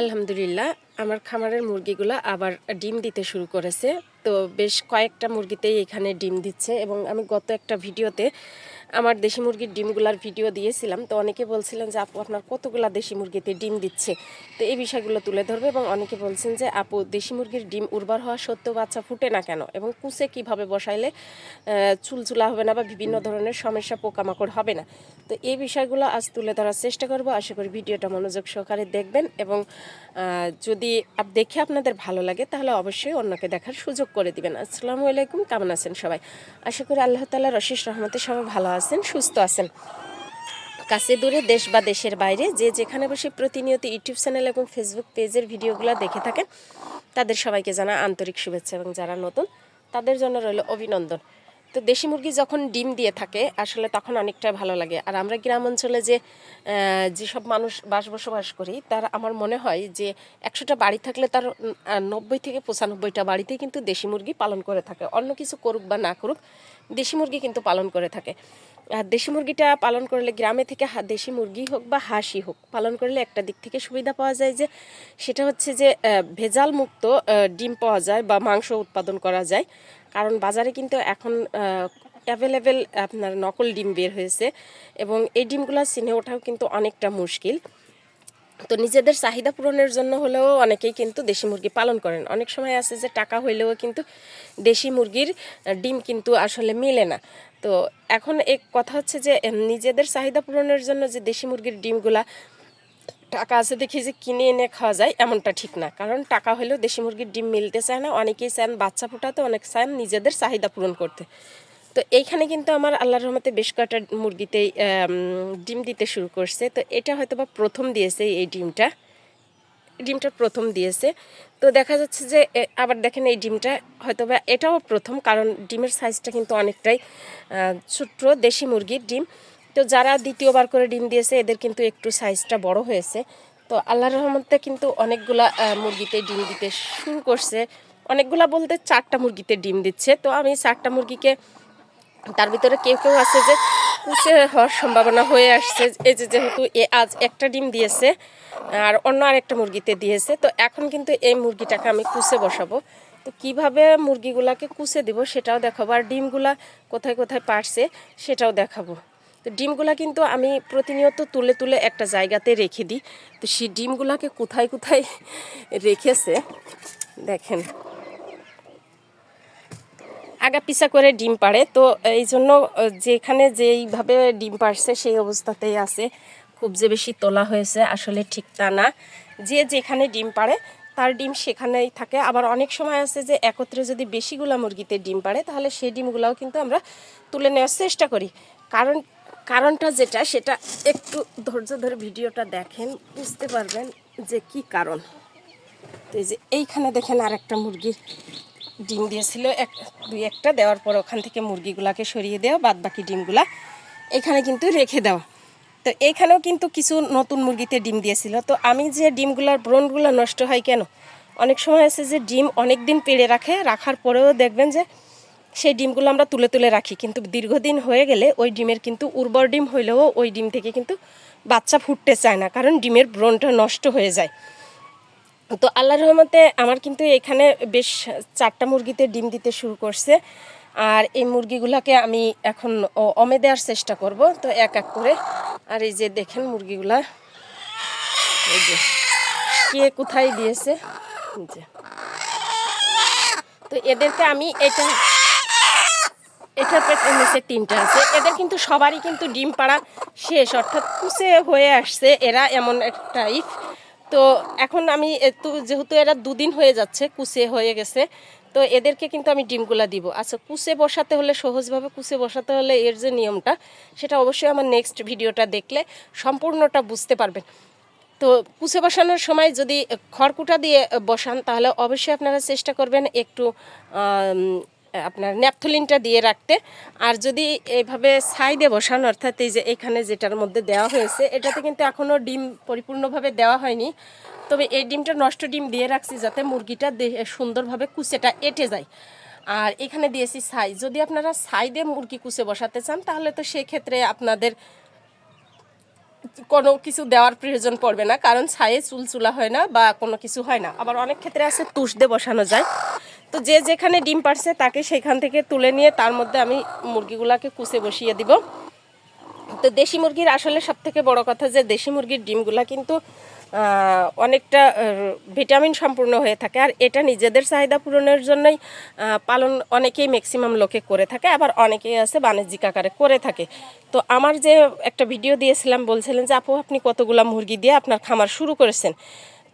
আলহামদুলিল্লাহ, আমার খামারের মুরগিগুলো আবার ডিম দিতে শুরু করেছে। তো বেশ কয়েকটা মুরগিতেই এখানে ডিম দিচ্ছে এবং আমি গত একটা ভিডিওতে আমার দেশি মুরগির ডিমগুলার ভিডিও দিয়েছিলাম, তো অনেকে বলছিলেন যে, আপু, আপনার কতগুলা দেশি মুরগিতে ডিম দিচ্ছে? তো এই বিষয়গুলো তুলে ধরবে এবং অনেকে বলছেন যে, আপু, দেশি মুরগির ডিম উর্বর হওয়া সত্ত্বেও বাচ্চা ফুটে না কেন? এবং কুচে কীভাবে বসাইলে চুলচুলা হবে না বা বিভিন্ন ধরনের সমস্যা, পোকামাকড় হবে না? তো এই বিষয়গুলো আজ তুলে ধরার চেষ্টা করব। আশা করি ভিডিওটা মনোযোগ সহকারে দেখবেন এবং যদি দেখে আপনাদের ভালো লাগে, তাহলে অবশ্যই অন্যকে দেখার সুযোগ করে দিবেন। আসসালামু আলাইকুম, কেমন আছেন সবাই? আশা করি আল্লাহ তালা রশিস রহমতে সবাই ভালো আছেন, সুস্থ আছেন। কাছে দূরে দেশ বা দেশের বাইরে যে যেখানে বসে প্রতিনিয়ত ইউটিউব চ্যানেল এবং ফেসবুক পেজের ভিডিওগুলো দেখে থাকেন, তাদের সবাইকে জানা আন্তরিক শুভেচ্ছা এবং যারা নতুন, তাদের জন্য রইল অভিনন্দন। তো দেশি মুরগি যখন ডিম দিয়ে থাকে, আসলে তখন অনেকটাই ভালো লাগে। আর আমরা গ্রাম অঞ্চলে যে যেসব মানুষ বাস বসবাস করি, তার আমার মনে হয় যে একশোটা বাড়ি থাকলে তার নব্বই থেকে পঁচানব্বইটা বাড়িতে কিন্তু দেশি মুরগি পালন করে থাকে। অন্য কিছু করুক বা না করুক দেশি মুরগি কিন্তু পালন করে থাকে। আর দেশি মুরগিটা পালন করলে গ্রামে থেকে দেশি মুরগি হোক বা হাঁসই হোক, পালন করলে একটা দিক থেকে সুবিধা পাওয়া যায় যে, সেটা হচ্ছে যে ভেজাল মুক্ত ডিম পাওয়া যায় বা মাংস উৎপাদন করা যায়। কারণ বাজারে কিন্তু এখন অ্যাভেলেবেল আপনার নকল ডিম বের হয়েছে এবং এই ডিমগুলো চিনে ওঠাও কিন্তু অনেকটা মুশকিল। তো নিজেদের চাহিদা পূরণের জন্য হলেও অনেকেই কিন্তু দেশি মুরগি পালন করেন। অনেক সময় আছে যে টাকা হইলেও কিন্তু দেশি মুরগির ডিম কিন্তু আসলে মেলে না। তো এখন এক কথা হচ্ছে যে নিজেদের চাহিদা পূরণের জন্য যে দেশি মুরগির ডিমগুলা টাকা আছে দেখি যে কিনে এনে খাওয়া যায়, এমনটা ঠিক না। কারণ টাকা হলেও দেশি মুরগির ডিম মিলতে চায় না। অনেকেই চান বাচ্চা ফোটাতে, অনেক চান নিজেদের চাহিদা পূরণ করতে। তো এইখানে কিন্তু আমার আল্লাহর রহমতে বেশ কয়েকটা মুরগিতেই আম, ডিম দিতে শুরু করছে। তো এটা হয়তো বা প্রথম দিয়েছে এই ডিমটা। ডিমটা প্রথম দিয়েছে। তো দেখা যাচ্ছে যে আবার দেখেন এই ডিমটা হয়তো বা এটাও প্রথম কারণ ডিমের সাইজটা কিন্তু অনেকটাই ছোট্ট দেশি মুরগির ডিম। তো যারা দ্বিতীয়বার করে ডিম দিয়েছে এদের কিন্তু একটু সাইজটা বড় হয়েছে। তো আল্লাহর রহমতে কিন্তু অনেকগুলা মুরগিতে ডিম দিতে শুরু করছে। অনেকগুলা বলতে চারটা মুরগিতে ডিম দিচ্ছে। তো আমি চারটা মুরগিকে তার ভিতরে কেউ কেউ আছে যে কুচে হওয়ার সম্ভাবনা হয়ে আসছে। এই যে যেহেতু এ আজ একটা ডিম দিয়েছে আর অন্য আরেকটা মুরগিতে দিয়েছে, তো এখন কিন্তু এই মুরগিটাকে আমি কুচে বসাবো। তো কীভাবে মুরগিগুলাকে কুচে দিব সেটাও দেখাবো আর ডিমগুলা কোথায় কোথায় পারছে সেটাও দেখাবো। তো ডিমগুলা কিন্তু আমি প্রতিনিয়ত তুলে তুলে একটা জায়গাতে রেখে দিই। তো সেই ডিমগুলাকে কোথায় কোথায় রেখেছে, দেখেন। আগা পিছা করে ডিম পাড়ে। তো এই জন্য যেখানে যেইভাবে ডিম পাড়ছে সেই অবস্থাতেই আছে। খুব যে বেশি তোলা হয়েছে, আসলে ঠিক তা না। যে যেখানে ডিম পাড়ে, তার ডিম সেখানেই থাকে। আবার অনেক সময় আছে যে, একত্রে যদি বেশিগুলা মুরগিতে ডিম পাড়ে, তাহলে সেই ডিমগুলাও কিন্তু আমরা তুলে নেওয়ার চেষ্টা করি। কারণ, কারণটা যেটা, সেটা একটু ধৈর্য ধরে ভিডিওটা দেখেন, বুঝতে পারবেন যে কি কারণ। তো এই যে, এইখানে দেখেন আর একটা মুরগির ডিম দিয়েছিল এক, দুই একটা, দেওয়ার পর ওখান থেকে মুরগিগুলাকে সরিয়ে দেওয়া বাদ বাকি ডিমগুলা এখানে কিন্তু রেখে দেওয়া। তো এইখানেও কিন্তু কিছু নতুন মুরগিতে ডিম দিয়েছিল। তো আমি যে ডিমগুলার ব্রণগুলো নষ্ট হয় কেন? অনেক সময় আছে যে ডিম অনেক দিন পেড়ে রাখে, রাখার পরেও দেখবেন যে সেই ডিমগুলো আমরা তুলে তুলে রাখি। কিন্তু দীর্ঘদিন হয়ে গেলে ওই ডিমের কিন্তু উর্বর ডিম হইলেও ওই ডিম থেকে কিন্তু বাচ্চা ফুটতে চায় না, কারণ ডিমের ব্রণটা নষ্ট হয়ে যায়। তো আল্লাহর রহমতে আমার কিন্তু এখানে বেশ চারটা মুরগিতে ডিম দিতে শুরু করছে। আর এই মুরগিগুলাকে আমি এখন অমে দেওয়ার চেষ্টা করব, তো এক এক করে। আর এই যে দেখেন মুরগিগুলা। এই যে, কে কোথায় দিয়েছে? যে। তো এদেরকে আমি এটা, এটার নিচে তিনটা আছে। এদের কিন্তু সবারই কিন্তু ডিম পাড়া শেষ, অর্থাৎ কুচে হয়ে আসছে। এরা এমন এক টাইপ তো এখন আমি একটু, যেহেতু এরা দুদিন হয়ে যাচ্ছে, কুচে হয়ে গেছে, তো এদেরকে কিন্তু আমি ডিমগুলা দিব। আচ্ছা কুচে বসাতে হলে, সহজভাবে কুচে বসাতে হলে এর যে নিয়মটা, সেটা অবশ্যই আমার নেক্সট ভিডিওটা দেখলে সম্পূর্ণটা বুঝতে পারবেন। তো কুচে বসানোর সময় যদি খড়কুটা দিয়ে বসান, তাহলে অবশ্যই আপনারা চেষ্টা করবেন একটু আপনার ন্যাপথলিনটা দিয়ে রাখতে। আর যদি এইভাবে সাইডে বসান, অর্থাৎ এই যে এখানে যেটার মধ্যে দেওয়া হয়েছে, এটাতে কিন্তু এখনও ডিম পরিপূর্ণভাবে দেওয়া হয়নি। তবে এই ডিমটা নষ্ট ডিম দিয়ে রাখছি যাতে মুরগিটা সুন্দরভাবে কুচেটা এঁটে যায়। আর এখানে দিয়েছি সাই। যদি আপনারা সাইডে মুরগি কুচে বসাতে চান, তাহলে তো সেক্ষেত্রে আপনাদের কোনো কিছু দেওয়ার প্রয়োজন পড়বে না, কারণ ছায়ে চুল চুলা হয় না বা কোনো কিছু হয় না। আবার অনেক ক্ষেত্রে আছে তুষ দিয়ে বসানো যায়। তো যে যেখানে ডিম পারছে তাকে সেখান থেকে তুলে নিয়ে তার মধ্যে আমি মুরগিগুলাকে কুচে বসিয়ে দিব। তো দেশি মুরগির আসলে সবথেকে বড় কথা যে দেশি মুরগির ডিমগুলা কিন্তু অনেকটা ভিটামিন সম্পূর্ণ হয়ে থাকে। আর এটা নিজেদের চাহিদা পূরণের জন্যই পালন অনেকেই ম্যাক্সিমাম লোকে করে থাকে, আবার অনেকেই আছে বাণিজ্যিক আকারে করে থাকে। তো আমার যে একটা ভিডিও দিয়েছিলাম, বলছিলেন যে, আপু, আপনি কতগুলো মুরগি দিয়ে আপনার খামার শুরু করেছেন?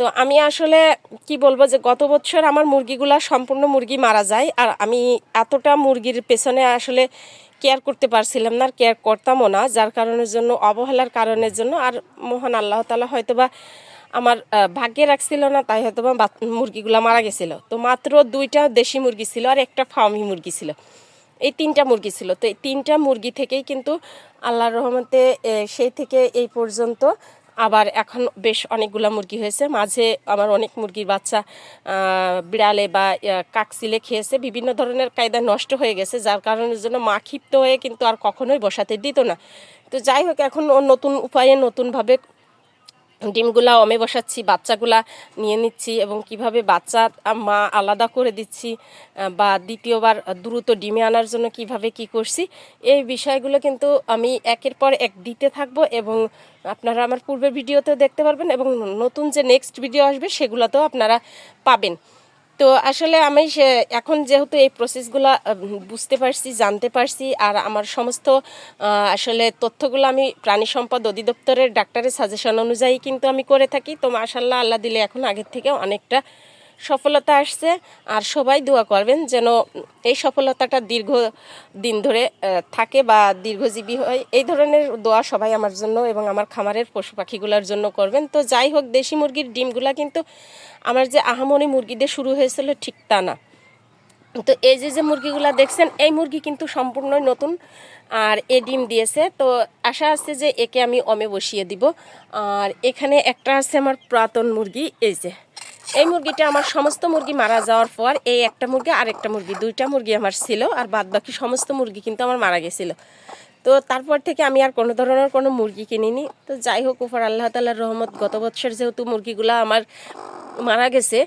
তো আমি আসলে কি বলব যে গত বছর আমার মুরগিগুলা সম্পূর্ণ মুরগি মারা যায় আর আমি এতটা মুরগির পেছনে আসলে কেয়ার করতে পারছিলাম না আর কেয়ার করতামও না, যার কারণের জন্য, অবহেলার কারণের জন্য। আর মহান আল্লাহ তালা হয়তোবা আমার ভাগ্যে রাখছিল না, তাই হয়তো বা, মুরগিগুলো মারা গেছিল। তো মাত্র দুইটা দেশি মুরগি ছিল আর একটা ফার্মি মুরগি ছিল। এই তিনটা মুরগি ছিল। তো এই তিনটা মুরগি থেকেই কিন্তু আল্লাহর রহমতে সেই থেকে এই পর্যন্ত আবার এখন বেশ অনেকগুলো মুরগি হয়েছে। মাঝে আমার অনেক মুরগির বাচ্চা বিড়ালে বা কাকসিলে খেয়েছে। বিভিন্ন ধরনের কায়দা নষ্ট হয়ে গেছে, যার কারণের জন্য মা ক্ষিপ্ত হয়ে কিন্তু আর কখনোই বসাতে দিত না। তো যাই হোক, এখন নতুন উপায়ে নতুনভাবে ডিমগুলা অমে বসাচ্ছি, বাচ্চাগুলা নিয়ে নিচ্ছি এবং কীভাবে বাচ্চা, মা আলাদা করে দিচ্ছি বা দ্বিতীয়বার দ্রুত ডিমে আনার জন্য কীভাবে কি করছি, এই বিষয়গুলো কিন্তু আমি একের পর এক দিতে থাকব এবং আপনারা আমার পূর্বের ভিডিওতেও দেখতে পারবেন এবং নতুন যে নেক্সট ভিডিও আসবে সেগুলোতেও আপনারা পাবেন। তো আসলে আমি এখন যেহেতু এই প্রসেসগুলো বুঝতে পারছি, জানতে পারছি, আর আমার সমস্ত আসলে তথ্যগুলো আমি প্রাণী সম্পদ অধিদপ্তরের ডাক্তারের সাজেশন অনুযায়ী কিন্তু আমি করে থাকি। তো মাশাল্লাহ আল্লাহ দিলে এখন আগের থেকে অনেকটা সফলতা আসছে, আর সবাই দোয়া করবেন যেন এই সফলতাটা দীর্ঘ দিন ধরে থাকে বা দীর্ঘজীবী হয়। এই ধরনের দোয়া সবাই আমার জন্য এবং আমার খামারের পশু পাখিগুলোর জন্য করবেন। তো যাই হোক, দেশি মুরগির ডিমগুলা কিন্তু আমার যে আহামনি মুরগি দিয়ে শুরু হয়েছিল ঠিক তা না। তো এই যে যে মুরগিগুলা দেখছেন, এই মুরগি কিন্তু সম্পূর্ণই নতুন আর এ ডিম দিয়েছে। তো আশা আছে যে একে আমি অমে বসিয়ে দিব। আর এখানে একটা আছে আমার পুরাতন মুরগি, এই যে। এই মুরগিটা আমার সমস্ত মুরগি মারা যাওয়ার পর এই একটা মুরগি আর একটা মুরগি, দুইটা মুরগি আমার ছিল আর বাদ বাকি সমস্ত মুরগি কিন্তু আমার মারা গেছিল। তো তারপর থেকে আমি আর কোনো ধরনের কোনো মুরগি কিনিনি। তো যাই হোক, উপর আল্লাহ তালার রহমত, গত বছর যেহেতু মুরগিগুলো আমার মারা গেছে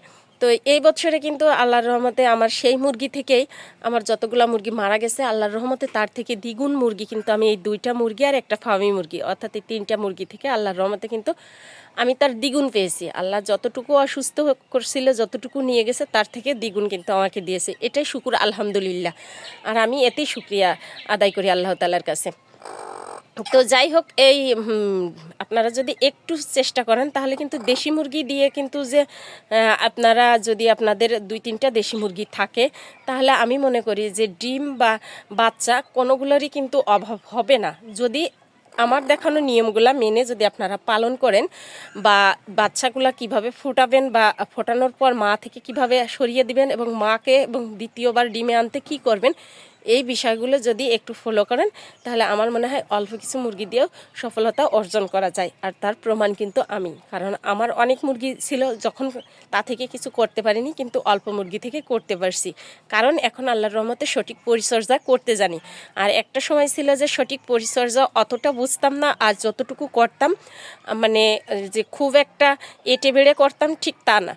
তো এই বছরে কিন্তু আল্লাহর রহমতে আমার সেই মুরগি থেকেই আমার যতগুলা মুরগি মারা গেছে, আল্লাহর রহমতে তার থেকে দ্বিগুণ মুরগি কিন্তু আমি এই দুইটা মুরগি আর একটা ফার্মি মুরগি, অর্থাৎ এই তিনটা মুরগি থেকে আল্লাহর রহমতে কিন্তু আমি তার দ্বিগুণ পেয়েছি। আল্লাহ যতটুকু অসুস্থ করছিল, যতটুকু নিয়ে গেছে, তার থেকে দ্বিগুণ কিন্তু আমাকে দিয়েছে। এটাই শুকুর, আলহামদুলিল্লাহ। আর আমি এতেই শুক্রিয়া আদায় করি আল্লাহ তালার কাছে। তো যাই হোক, এই আপনারা যদি একটু চেষ্টা করেন, তাহলে কিন্তু দেশি মুরগি দিয়ে কিন্তু যে আপনারা যদি আপনাদের দুই তিনটা দেশি মুরগি থাকে, তাহলে আমি মনে করি যে ডিম বা বাচ্চা কোনোগুলোরই কিন্তু অভাব হবে না। যদি আমার দেখানো নিয়মগুলা মেনে যদি আপনারা পালন করেন বা বাচ্চাগুলা কীভাবে ফোটাবেন বা ফোটানোর পর মা থেকে কীভাবে সরিয়ে দিবেন এবং মাকে এবং দ্বিতীয়বার ডিমে আনতে কি করবেন এই বিষয়গুলো যদি একটু ফলো করেন, তাহলে আমার মনে হয় অল্প কিছু মুরগি দিয়েও সফলতা অর্জন করা যায়। আর তার প্রমাণ কিন্তু আমি। কারণ আমার অনেক মুরগি ছিল যখন তা থেকে কিছু করতে পারিনি, কিন্তু অল্প মুরগি থেকে করতে পারছি। কারণ এখন আল্লাহর রহমতে সঠিক পরিচর্যা করতে জানি। আর একটা সময় ছিল যে সঠিক পরিচর্যা অতটা বুঝতাম না, আর যতটুকু করতাম মানে যে খুব একটা এটে বেড়ে করতাম, ঠিক তা না।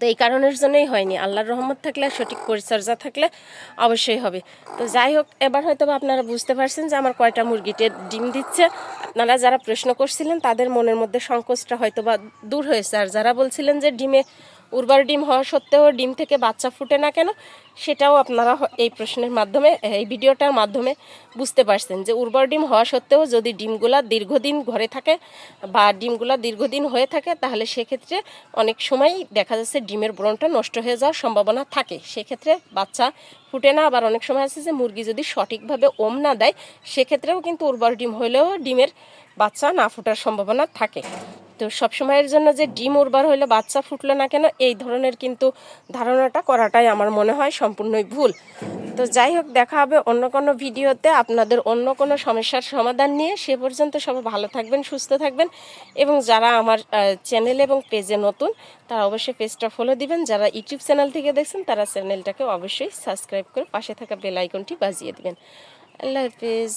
তো এই কারণের জন্যই হয়নি। আল্লাহর রহমত থাকলে, সঠিক পরিচর্যা থাকলে অবশ্যই হবে। তো যাই হোক, এবার হয়তো আপনারা বুঝতে পারছেন যে আমার কয়টা মুরগিতে ডিম দিচ্ছে। আপনারা যারা প্রশ্ন করছিলেন, তাদের মনের মধ্যে সংকোচটা হয়তো বা দূর হয়েছে। আর যারা বলছিলেন যে ডিমে উর্বর ডিম হওয়া সত্ত্বেও ডিম থেকে বাচ্চা ফুটে না কেন? সেটাও আপনারা এই প্রশ্নের মাধ্যমে, এই ভিডিওটার মাধ্যমে বুঝতে পারছেন যে উর্বর ডিম হওয়া সত্ত্বেও যদি ডিমগুলা দীর্ঘদিন ঘরে থাকে বা ডিমগুলা দীর্ঘদিন হয়ে থাকে, তাহলে সেক্ষেত্রে অনেক সময় দেখা যাচ্ছে ডিমের ব্রণটা নষ্ট হয়ে যাওয়ার সম্ভাবনা থাকে। সেক্ষেত্রে বাচ্চা ফুটে না, আবার অনেক সময় আছে যে মুরগি যদি সঠিকভাবে ওম না দেয়, সেক্ষেত্রেও কিন্তু উর্বর ডিম হলেও ডিমের বাচ্চা না ফোটার সম্ভাবনা থাকে। তো সবসময়ের জন্য যে ডিম উর্বর হলে বাচ্চা ফুটলো না কেন, এই ধরনের কিন্তু ধারণাটা করাটাই আমার মনে হয় সম্পূর্ণই ভুল। তো যাই হোক, দেখা হবে অন্য কোনো ভিডিওতে। আপনাদের অন্য কোনো সমস্যার সমাধান নিয়ে সে পর্যন্ত সবাই ভালো থাকবেন, সুস্থ থাকবেন। এবং যারা আমার চ্যানেল এবং পেজে নতুন, তারা অবশ্যই পেজটা ফলো দিবেন। যারা ইউটিউব চ্যানেল থেকে দেখছেন, তারা চ্যানেলটাকে অবশ্যই সাবস্ক্রাইব করে পাশে থাকা বেল আইকনটি বাজিয়ে দিবেন। আল্লাহ হাফিজ।